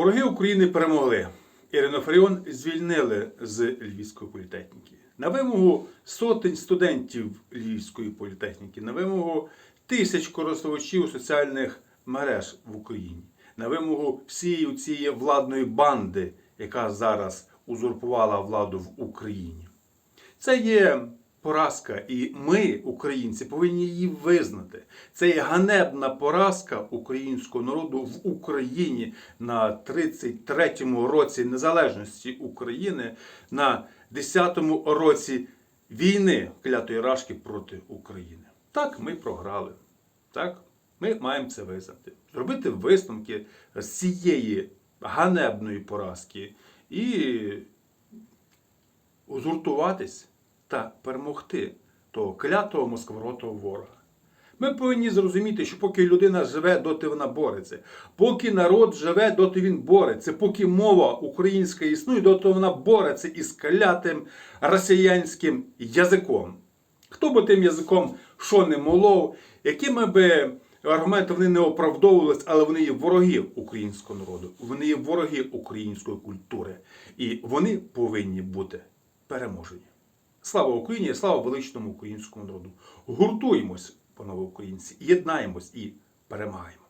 Вороги України перемогли. Ірину Фаріон звільнили з Львівської політехніки. На вимогу сотень студентів Львівської політехніки, на вимогу тисяч користувачів соціальних мереж в Україні, на вимогу всієї цієї владної банди, яка зараз узурпувала владу в Україні. Це є поразка, і ми, українці, повинні її визнати. Це є ганебна поразка українського народу в Україні на 33-му році незалежності України, на 10-му році війни клятої рашки проти України. Так, ми програли. Так, ми маємо це визнати. Зробити висновки з цієї ганебної поразки і узуртуватись та перемогти того клятого москворотого ворога. Ми повинні зрозуміти, що поки людина живе, доти вона бореться. Поки народ живе, доти він бореться. Поки мова українська існує, доти вона бореться із клятим росіянським язиком. Хто би тим язиком що не молов, якими би аргументи вони не оправдовувались, але вони є вороги українського народу, вони є вороги української культури. І вони повинні бути переможені. Слава Україні, слава величному українському народу. Гуртуємось, панове українці, єднаємось і перемагаємо.